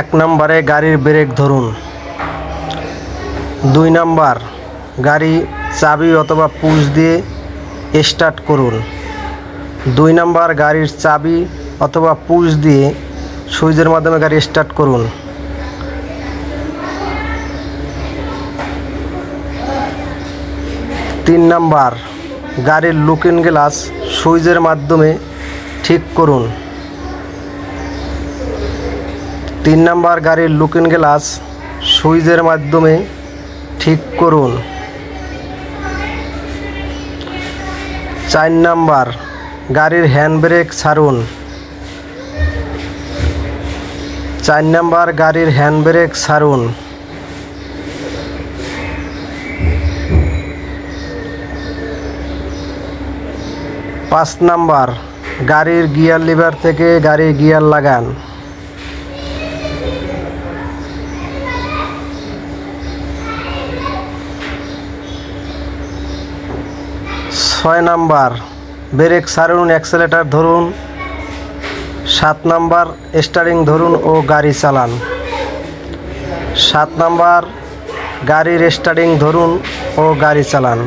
এক নম্বরে গাড়ির ব্রেক ধরুন। দুই নাম্বার, গাড়ি চাবি অথবা পুশ দিয়ে স্টার্ট করুন। দুই নাম্বার, গাড়ির চাবি অথবা পুশ দিয়ে সুইচের মাধ্যমে গাড়ি স্টার্ট করুন। তিন নাম্বার, গাড়ির লুকিং গ্লাস সুইচের মাধ্যমে ঠিক করুন। তিন নাম্বার গাড়ির লুকিং গ্লাস সুইচের মাধ্যমে ঠিক করুন। চার নাম্বার গাড়ির হ্যান্ড ব্রেক ছাড়ুন। চার নাম্বার গাড়ির হ্যান্ড ব্রেক ছাড়ুন। পাঁচ নাম্বার গাড়ির গিয়ার লিভার থেকে গাড়ির গিয়ার লাগান। ছয় নাম্বার, ব্রেক সারুন, অ্যাক্সেলেটার ধরুন, সাত নাম্বার, স্টারিং ধরুন ও গাড়ি চালান। সাত নাম্বার, গাড়ির স্টারিং ধরুন ও গাড়ি চালান।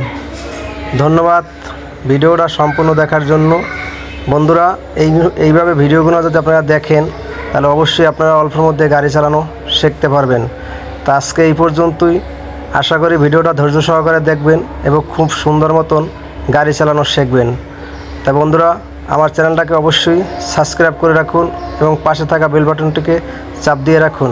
ধন্যবাদ ভিডিওটা সম্পূর্ণ দেখার জন্য। বন্ধুরা, এই এইভাবে ভিডিওগুলো যদি আপনারা দেখেন, তাহলে অবশ্যই আপনারা অল্পের মধ্যে গাড়ি চালানো শিখতে পারবেন। তো আজকে এই পর্যন্তই। আশা করি ভিডিওটা ধৈর্য সহকারে দেখবেন এবং খুব সুন্দর মতন গাড়ি চালানো শিখবেন। তাই বন্ধুরা, আমার চ্যানেলটাকে অবশ্যই সাবস্ক্রাইব করে রাখুন এবং পাশে থাকা বেল বাটনটিকে চাপ দিয়ে রাখুন।